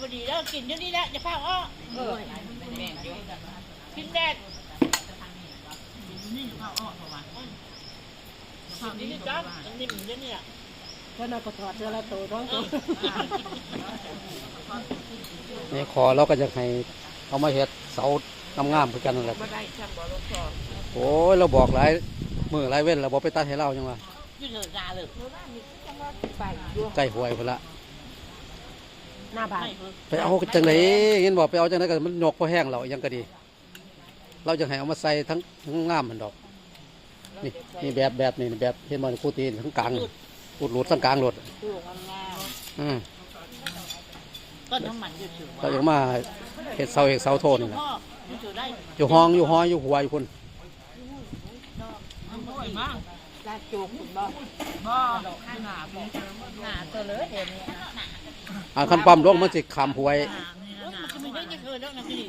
พอดีแล้วกินเดี๋ยวนี้แหละจะข้าวอ้อเออแม่นอยู่กินแดดนี่ข้าวอ้อประมาณข้าวนี้จ้าอันนี้มันเดี๋ยวนี้อะก็น่าก็ถอดเสื้อละตัวท้องตัวนี่ขอเราก็จะให้เอามาเฮ็ดเสางามๆคือกันนั่นแหละบ่ได้ช่างบ่ลงคอโอ้ยเราบอกหลายมือหลายเว้นเราบอกไปตัดให้เราจังว่ายืดเหนื่อยยาเลยเมื่อวานนี้จังว่าไปอยู่ใกล้หวยพุ่นละ หน้าบ้านไม่เพิ่งไปเอาจังไดเห็นบอกไปเอาจังไดก็มันยกพอแห้งเรายังก็ดี เราจะให้เอามาใส่ทั้งทั้งงามมันดอก นี่นี่แบบแบบนี่แบบเห็นมันคู่ตีนทั้งกลางนี่อุดหลุดทั้งกลางหลุดตู้งามอืมๆก็น้ำมันยืดถือเราจะมาเฮ็ดเสาเอกเสาโทนนี่แหละพ่อมันถือได้อยู่ห้องอยู่ห้อยอยู่หัวอยู่พุ่นมันบ่อยมากลาดจูงคุณบ่บ่หนาบ่หน้าตัวเลยเดี๋ยวนี้ อ่าคันปั๊มลงมันสิขามหวยมันจะไม่ได้ยังเคยแล้วนะพี่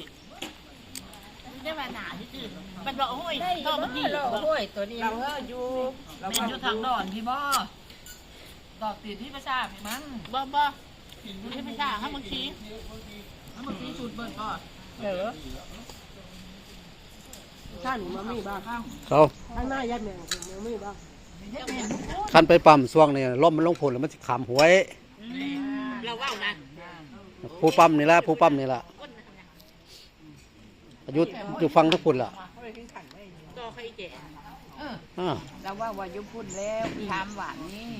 ได้มาหนาที่ตื่นมันบอกโอ้ยได้ก็มันดีเราห้วยตัวนี้เราเฮออยู่เราเป็นอยู่ทางดอนพี่บ่ตอกติดที่ประชาพี่มั้งบ่บ่มันไม่ใช่ให้บางทีแล้วเมื่อกี้ชุดเบิดก็เออท่านมามีบ้างเขาข้างหน้ายัดแมงมามีบ้างคันไปปั๊มช่วงนี้ลมมันลงพุ่นแล้วมันสิขามหวย เราว่านะผู้ปั๊มนี่ละผู้ปั๊มนี่ละอายุอยู่ฟังทั้งพุ่นล่ะก็ใครแก่อ่าเราว่าว่าอยู่พุ่นแล้วถามหวานนี่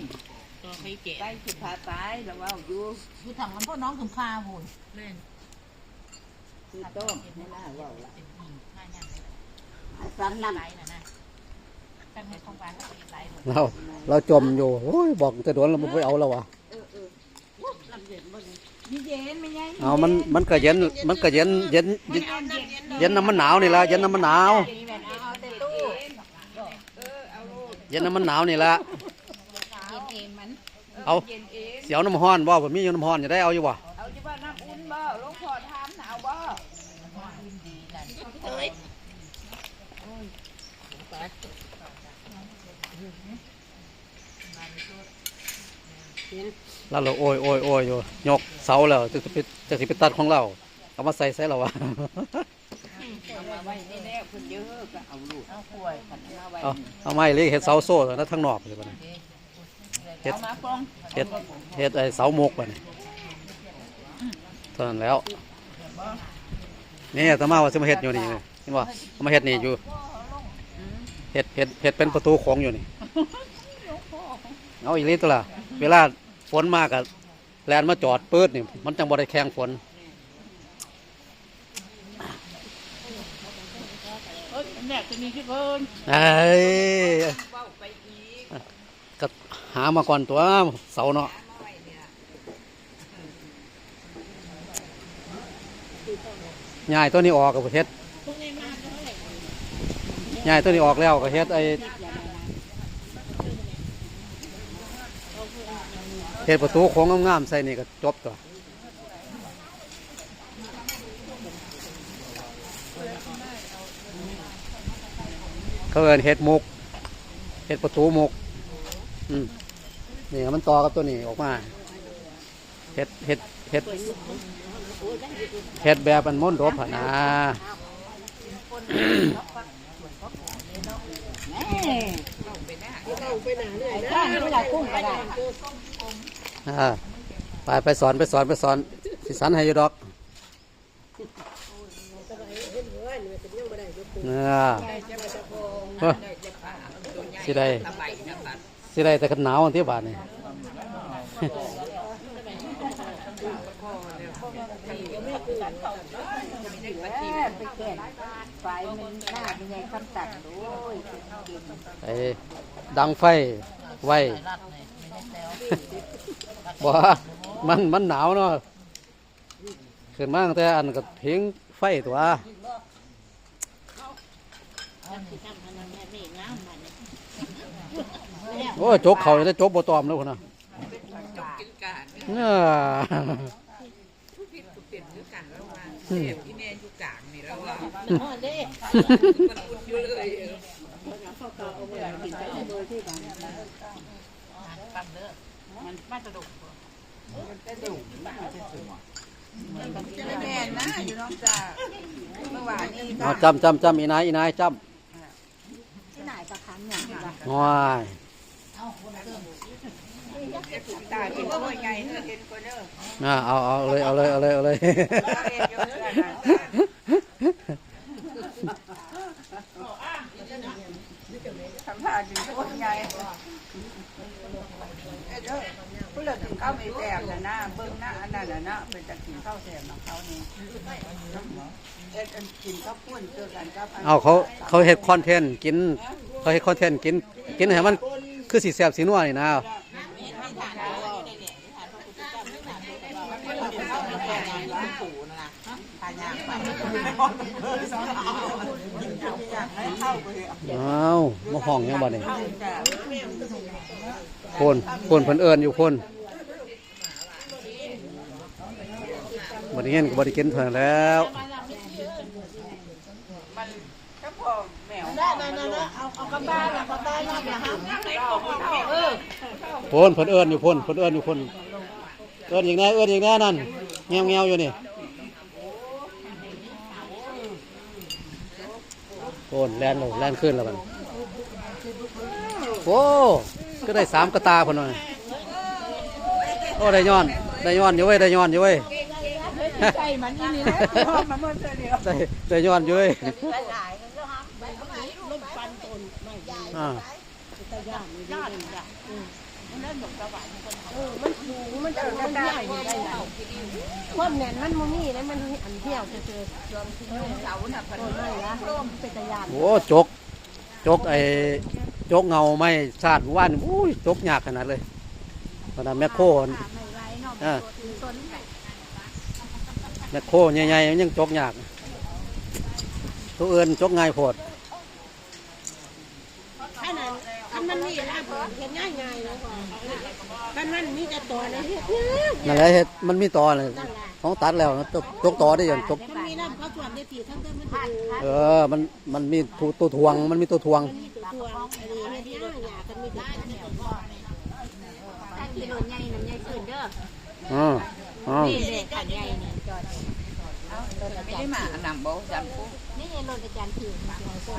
ก็ใครแก่ใกล้สุดพาตายเราว่าอยู่อยู่ทางมันพ่อน้องถึงพาหุ่นเล่นคือโต้ไม่น่าว่าละง่ายง่ายสันนั่นไรนะนะตั้งให้ของบ้านก็เป็นไรเราเราจมอยู่โอ้ยบอกจะโดนเราไม่ไปเอาแล้ววะ มีเย็นไหมยัยเอามันมันก็เย็นมันก็เย็นเย็นเย็นเย็นน้ำมันหนาวนี่ละเย็นน้ำมันหนาวมีแม่เอาแต่ตู้เย็นน้ำมันหนาวนี่ละเย็นเองมันเอาเย็นเองเสียวน้ำห้อนบ่ผมมีอยู่น้ำห้อนจะได้เอาอยู่วะเอาจะว่าน้ำอุ่นบ่หลวงพ่อทำหนาวบ่เอ้ย แล้วเราโอ้ยโอ้ยโอ้ยอยู่ยกเสาแล้วจะสิไปจะสิไปตัดของเราเอามาใส่ใส่เราวะเอามาไว้นี่แน่เพิ่นเยอะก็เอาลูกเอาป่วยกันเอาไว้เอาเอาไม้เล็กเห็ดเสาโซ่แล้วทั้งนอกเลยบ่เนี่ยเห็ดเอามาฟองเห็ดเห็ดไอ้เสาโมกบ่เนี่ยเท่านั้นแล้วนี่ตามาว่าจะมาเห็ดอยู่นี่เห็นบ่เอามาเห็ดนี่อยู่เห็ดเห็ดเห็ดเป็นประตูโของอยู่นี่เอาอีกนิดตัวละเวลา ฝนมากอะแลนมาจอดปืดนี่มันจังบ่ได้แข่งฝนเอ้ยแม่จะมีที่เพิ่นเอ้ยก็หามาก่อนตัวเสาเนาะย้ายตัวนี้ออกกับเฮ็ดย้ายตัวนี้ออกแล้วก็เฮ็ดไอ้ เฮ็ดประตูโค้งงามๆใส่นี่ก็จบตัวเขาเอินเฮ็ดมุกเฮ็ดประตูมุกอืมนี่มันต่อกับตัวนี้ออกมาเฮ็ดเฮ็ดเฮ็ดเฮ็ดแบบมันม่นต์รบหั่นนะข้างเวลากุ้งก็ได้ อ่าไปไปสอนไปสอนไปสอนสิสันให้อยู่ดอกเนี่ยเอ้อสิได้สิได้แต่กันหนาวอันที่บาทนี่ไปแก่ไฟมันหน้าเป็นไงคำตัดโอ้ยเก่งไอ้ดังไฟไว้ รัดเลยไม่ได้แซวบ่ว่ามันมันหนาวเนาะขึ้นมาตั้งแต่อันก็เพิงไฟตัวทำสิทำอันนั้นแม่นี่งามมันเนี่ยโอ้ยจกเขาจะได้จกบ่ตอมแล้วคนน่ะจบกินการเนี่ยผู้ผิดก็เปลี่ยนด้วยกันแล้วว่าเสียที่แม่อยู่กลางนี่แล้วว่าเออเด้มันอุ่นอยู่เลยปั๊มเด้อ มันมาจะดุมันจะดุจะได้แม่นนะอยู่น้องจ้าเมื่อวานนี้เอจำจำจำอีนายอีนายจที่ไหนกระคันเนี่ยำว้ายตาเป็นตัวใหญ่เธอเห็นคนเด้อาเอาเอาเลยเอาเลยเอาเลยเอาเลย สัมภาษณ์ถึงตัวใหญ่เด้อผู้เลิกถึงข้าวไม่แซ่บนะนะเบิ่งหน้าอันนั้นน่ะนะเป็นจะกินข้าวแซ่บของเขานี่เอ็ดกินข้าวปุ้นเจอกันกับเอาเขาเขาเฮ็ดคอนเทนต์กิน เขาเฮ็ดคอนเทนต์กิน กินให้มันคือสีแซ่บสีนัวนี่นะเอามาห้องยังบ่นี่คนคนเพิ่นเอิ้นอยู่คน บ่ได้เงินก็บ่ได้กินเพิ่นแล้วก็พอแมวได้ได้ได้เอาเอนละกระบ้นละนะฮะเออคนเพิ่นเอิ้นอยู่คนเพิ่นเอิ้นอยู่คนเอิ้นอีกแน่เอิ้นอีกแน่นั่นแงวๆอยู่นี่โอนแลนลงแลนขึ้นแล้วมันโอ้ก็ได้สามกระตาพุ่นน่ะโอ้ได้ย้อน ได้ย้อนอยู่เว้ยได้ย้อนอยู่เว้ย ใจมันนี่นี่นะมาเมื่อเดียวได้ได้ย้อนอยู่เว้ยลูกปันตนไม่อ่าแต่ย่านนี่ย่านจ้ะมันนั่นหนกสวรรค์เออมันสูงมันจะมันใหญ่ได้แล้วความแน่นมันมันนี่นะมันอันเที่ยวเจอรวมที่เสาน่ะพันไม่ละร่มเป็นตะยานโอ้จกจกไอ้จกเงาไม่ชาดว่านอุ้ยจกยากขนาดเลยขนาดแมคโครอ่า แมคโครใหญ่ๆมันยังจกยากตัวเอื่นจกง่ายโพดอันนั้นอันมันนี่นะผมเห็นง่ายง่ายนะกันมันมีแต่ตัวนะเฮ็ดนั่นแหละเฮ็ดมันมีตอเลยของตัดแล้วจกจกตอได้อยังจกมันมีน้ำเขาส่วนได้ตีทั้งเดิมมันถูกเออมันมันมีตัวตัวทวงมันมีตัวทวงมีตัวตัวอันนี้เฮ็ดง่ายง่ายกันมีแต่ตัวถ้าขี่รถใหญ่น้ำใหญ่ขึ้นเด้ออ๋อ ไม่ได้มาหนำโบจำปุ๊นี่รถอาจารย์ถือมาโอ้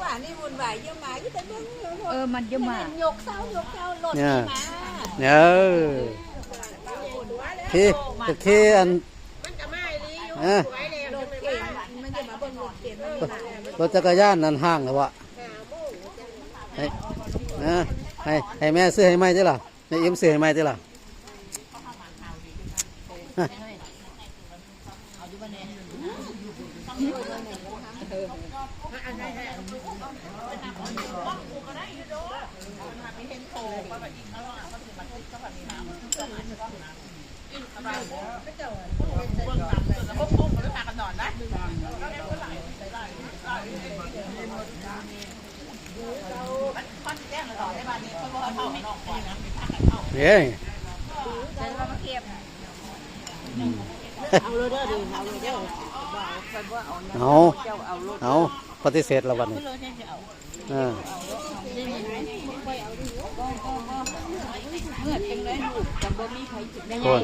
ว่านี่วุ่นวายเยอะมาอยู่แต่เบิ่งเออมันเยอะมากยกเสายกเสารถเนี่ยมาเนี่ยเออขี้จะขี้อันมันจะไม่ดีอยู่เอ้ยไว้แล้วรถเก๋งมันจะมาเบิ่งรถเก๋งมันรถจักรยานนั่นห้างแล้ววะให้นะ ให้ให้แม่ซื้อให้ไหมจ้ะล่ะให้เอ็มซื้อให้ไหมจ้ะล่ะฮะ เฮ้ยเอาเอาเอาปฏิเสธล้ววันนี้อ่าเมื่อจังเลยลูกจำบ่มีใครจุดได้คน